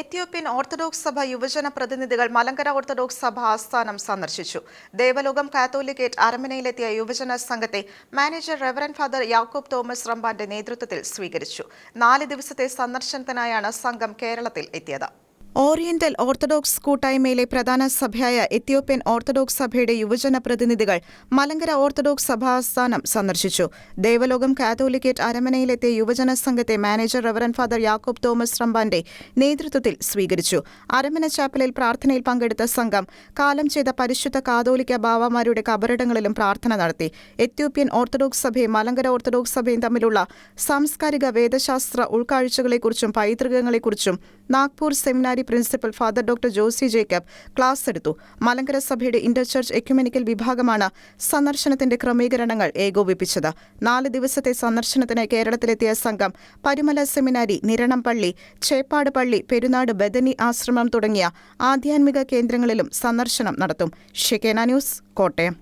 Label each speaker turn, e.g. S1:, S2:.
S1: Ethiopian orthodox സഭ യുവജന പ്രതിനിധികൾ മലങ്കര ഓർത്തഡോക്സ് സഭ ആസ്ഥാനം സന്ദർശിച്ചു. ദേവലോകം കാത്തോലിക്കേറ്റ് അരമനയിലെത്തിയ യുവജന സംഘത്തെ manager reverend father Yakob Thomas റമ്പാന്റെ നേതൃത്വത്തിൽ സ്വീകരിച്ചു. നാല് ദിവസത്തെ സന്ദർശനത്തിനായാണ് സംഘം കേരളത്തിൽ എത്തിയത്. ഓറിയന്റൽ ഓർത്തഡോക്സ് കൂട്ടായ്മയിലെ പ്രധാന സഭയായ എത്യോപ്യൻ ഓർത്തഡോക്സ് സഭയുടെ യുവജന പ്രതിനിധികൾ മലങ്കര ഓർത്തഡോക്സ് സഭാസ്ഥാനം സന്ദർശിച്ചു. ദേവലോകം കാത്തോലിക്കേറ്റ് അരമനയിലെത്തിയ യുവജന സംഘത്തെ manager reverend father Yakob Thomas റമ്പാന്റെ നേതൃത്വത്തിൽ സ്വീകരിച്ചു. അരമന ചാപ്പലിൽ പ്രാർത്ഥനയിൽ പങ്കെടുത്ത സംഘം കാലം ചെയ്ത പരിശുദ്ധ കാതോലിക്ക ബാവമാരുടെ കബറിടങ്ങളിലും പ്രാർത്ഥന നടത്തി. എത്യോപ്യൻ ഓർത്തഡോക്സ് സഭയും മലങ്കര ഓർത്തഡോക്സ് സഭയും തമ്മിലുള്ള സാംസ്കാരിക വേദശാസ്ത്ര ഉൾക്കാഴ്ചകളെക്കുറിച്ചും പൈതൃകങ്ങളെക്കുറിച്ചും Nagpur seminary principal father doctor Josy Jacob class എടുത്തു. മലങ്കര സഭയുടെ ഇന്റർചർച്ച് എക്യുമെനിക്കൽ വിഭാഗമാണ് സന്ദർശനത്തിന്റെ ക്രമീകരണങ്ങൾ ഏകോപിപ്പിച്ചത്. നാല് ദിവസത്തെ സന്ദർശനത്തിന് കേരളത്തിലെത്തിയ സംഘം പരുമല സെമിനാരി നിരണം പള്ളി ചേപ്പാട് പള്ളി പെരുന്നാട് ബദനി ആശ്രമം തുടങ്ങിയ ആധ്യാത്മിക കേന്ദ്രങ്ങളിലും സന്ദർശനം നടത്തും. Shekinah news Kottayam.